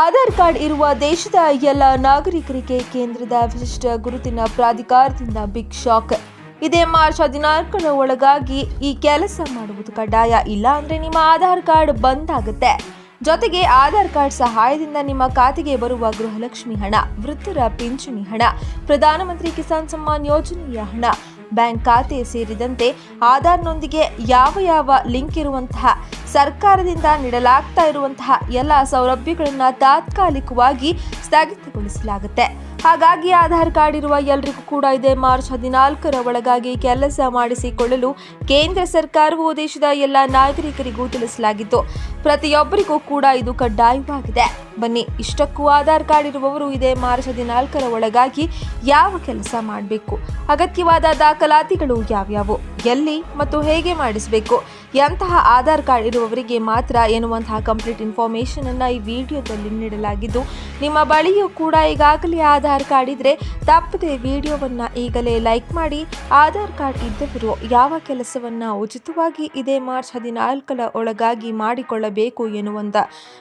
Aadhaar card ಇರುವ ದೇಶದ ಎಲ್ಲ ನಾಗರಿಕರಿಗೆ ಕೇಂದ್ರದ ವಿಶಿಷ್ಟ ಗುರುತಿನ ಪ್ರಾಧಿಕಾರದಿಂದ ಬಿಗ್ ಶಾಕ್. ಇದೇ ಮಾರ್ಚ್ ಹದಿನಾಲ್ಕರ ಒಳಗಾಗಿ ಈ ಕೆಲಸ ಮಾಡುವುದು ಕಡ್ಡಾಯ. ಇಲ್ಲ ಅಂದ್ರೆ ನಿಮ್ಮ ಆಧಾರ್ ಕಾರ್ಡ್ ಬಂದ್ ಆಗುತ್ತೆ. ಜೊತೆಗೆ ಆಧಾರ್ ಕಾರ್ಡ್ ಸಹಾಯದಿಂದ ನಿಮ್ಮ ಖಾತೆಗೆ ಬರುವ ಗೃಹಲಕ್ಷ್ಮಿ ಹಣ, ವೃದ್ಧರ ಪಿಂಚಣಿ ಹಣ, ಪ್ರಧಾನಮಂತ್ರಿ ಕಿಸಾನ್ ಸಮ್ಮಾನ್ ಯೋಜನೆಯ ಹಣ ಬ್ಯಾಂಕ್ ಖಾತೆ ಸೇರಿದಂತೆ ಆಧಾರ್ನೊಂದಿಗೆ ಯಾವ ಯಾವ ಲಿಂಕ್ ಇರುವಂತಹ, ಸರ್ಕಾರದಿಂದ ನೀಡಲಾಗ್ತಾ ಇರುವಂತಹ ಎಲ್ಲ ಸೌಲಭ್ಯಗಳನ್ನು ತಾತ್ಕಾಲಿಕವಾಗಿ ಸ್ಥಗಿತಗೊಳಿಸಲಾಗುತ್ತೆ. ಹಾಗಾಗಿ ಆಧಾರ್ ಕಾರ್ಡ್ ಇರುವ ಎಲ್ರಿಗೂ ಕೂಡ ಇದೆ ಮಾರ್ಚ್ ಹದಿನಾಲ್ಕರ ಒಳಗಾಗಿ ಕೆಲಸ ಮಾಡಿಸಿಕೊಳ್ಳಲು ಕೇಂದ್ರ ಸರ್ಕಾರವು ದೇಶದ ಎಲ್ಲ ನಾಗರಿಕರಿಗೂ ತಿಳಿಸಲಾಗಿತ್ತು. ಪ್ರತಿಯೊಬ್ಬರಿಗೂ ಕೂಡ ಇದು ಕಡ್ಡಾಯವಾಗಿದೆ. ಬನ್ನಿ, ಇಷ್ಟಕ್ಕೂ ಆಧಾರ್ ಕಾರ್ಡ್ ಇರುವವರು ಇದೆ ಮಾರ್ಚ್ ಹದಿನಾಲ್ಕರ ಒಳಗಾಗಿ ಯಾವ ಕೆಲಸ ಮಾಡಬೇಕು? ಅಗತ್ಯವಾದ ದಾಖಲಾತಿಗಳು ಯಾವ್ಯಾವು? ಎಲ್ಲಿ ಮತ್ತು ಹೇಗೆ ಮಾಡಿಸಬೇಕು? ಎಂತಹ ಆಧಾರ್ ಕಾರ್ಡ್ ಇರುವವರಿಗೆ ಮಾತ್ರ ಎನ್ನುವಂತಹ ಕಂಪ್ಲೀಟ್ ಇನ್ಫಾರ್ಮೇಶನ್ ಅನ್ನ ಈ ವಿಡಿಯೋದಲ್ಲಿ ನೀಡಲಾಗಿದ್ದು, ನಿಮ್ಮ ಬಳಿಯೂ ಕೂಡ ಈಗಾಗಲೇ ಆಧಾರ್ ಕಾರ್ಡ್ ಇದ್ರೆ ತಪ್ಪದೆ ವಿಡಿಯೋವನ್ನ ಈಗಲೇ ಲೈಕ್ ಮಾಡಿ, ಆಧಾರ್ ಕಾರ್ಡ್ ಇದ್ದವರು ಯಾವ ಕೆಲಸವನ್ನ ಉಚಿತವಾಗಿ ಇದೇ ಮಾರ್ಚ್ ಹದಿನಾಲ್ಕರ ಒಳಗಾಗಿ ಮಾಡಿಕೊಳ್ಳಬೇಕು ಎನ್ನುವಂತ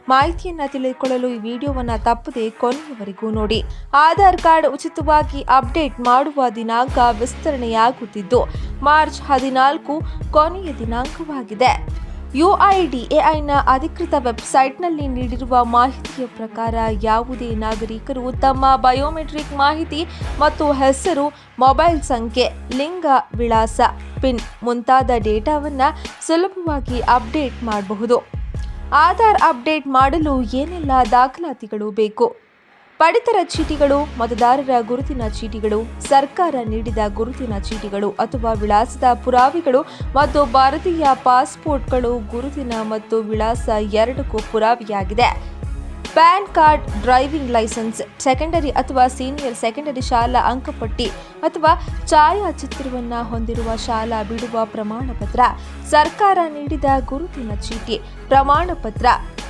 ಮಾಹಿತಿಯನ್ನ ತಿಳಿದುಕೊಳ್ಳಲು ಈ ವಿಡಿಯೋವನ್ನ ತಪ್ಪದೆ ಕೊನೆಯವರೆಗೂ ನೋಡಿ. ಆಧಾರ್ ಕಾರ್ಡ್ ಉಚಿತವಾಗಿ ಅಪ್ಡೇಟ್ ಮಾಡುವ ದಿನಾಂಕ ವಿಸ್ತರಣೆಯಾಗುತ್ತಿದ್ದು ಮಾರ್ಚ್ ಹದಿನಾಲ್ಕು ಕೊನೆಯ ದಿನಾಂಕವಾಗಿದೆ. ಯುಐಡಿಎಐನ ಅಧಿಕೃತ ವೆಬ್ಸೈಟ್ನಲ್ಲಿ ನೀಡಿರುವ ಮಾಹಿತಿಯ ಪ್ರಕಾರ ಯಾವುದೇ ನಾಗರಿಕರು ತಮ್ಮ ಬಯೋಮೆಟ್ರಿಕ್ ಮಾಹಿತಿ ಮತ್ತು ಹೆಸರು, ಮೊಬೈಲ್ ಸಂಖ್ಯೆ, ಲಿಂಗ ವಿಳಾಸ, ಪಿನ್ ಮುಂತಾದ ಡೇಟಾವನ್ನು ಸುಲಭವಾಗಿ ಅಪ್ಡೇಟ್ ಮಾಡಬಹುದು. ಆಧಾರ್ ಅಪ್ಡೇಟ್ ಮಾಡಲು ಏನೆಲ್ಲ ದಾಖಲಾತಿಗಳು ಬೇಕು? ಪಡಿತರ ಚೀಟಿಗಳು, ಮತದಾರರ ಗುರುತಿನ ಚೀಟಿಗಳು, ಸರ್ಕಾರ ನೀಡಿದ ಗುರುತಿನ ಚೀಟಿಗಳು ಅಥವಾ ವಿಳಾಸದ ಪುರಾವೆಗಳು ಮತ್ತು ಭಾರತೀಯ ಪಾಸ್ಪೋರ್ಟ್ಗಳು ಗುರುತಿನ ಮತ್ತು ವಿಳಾಸ ಎರಡಕ್ಕೂ ಪುರಾವೆಯಾಗಿದೆ. PAN card, driving licence, secondary ಅಥವಾ ಸೀನಿಯರ್ ಸೆಕೆಂಡರಿ ಶಾಲಾ ಅಂಕಪಟ್ಟಿ ಅಥವಾ ಛಾಯಾಚಿತ್ರವನ್ನು ಹೊಂದಿರುವ ಶಾಲಾ ಬಿಡುವ ಪ್ರಮಾಣಪತ್ರ, ಸರ್ಕಾರ ನೀಡಿದ ಗುರುತಿನ ಚೀಟಿ ಪ್ರಮಾಣ ಪತ್ರ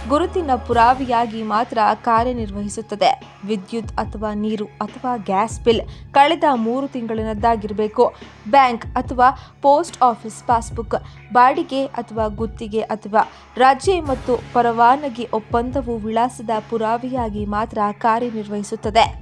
ಗುರುತಿನ ಪುರಾವೆಯಾಗಿ ಮಾತ್ರ ಕಾರ್ಯನಿರ್ವಹಿಸುತ್ತದೆ. ವಿದ್ಯುತ್ ಅಥವಾ ನೀರು ಅಥವಾ ಗ್ಯಾಸ್ ಬಿಲ್ ಕಳೆದ ಮೂರು ತಿಂಗಳಿನದ್ದಾಗಿರಬೇಕು. ಬ್ಯಾಂಕ್ ಅಥವಾ ಪೋಸ್ಟ್ ಆಫೀಸ್ ಪಾಸ್ಬುಕ್, ಬಾಡಿಗೆ ಅಥವಾ ಗುತ್ತಿಗೆ ಅಥವಾ ರಾಜ್ಯ ಮತ್ತು ಪರವಾನಗಿ ಒಪ್ಪಂದವು ವಿಳಾಸದ ಪುರಾವೆಯಾಗಿ ಮಾತ್ರ ಕಾರ್ಯನಿರ್ವಹಿಸುತ್ತದೆ.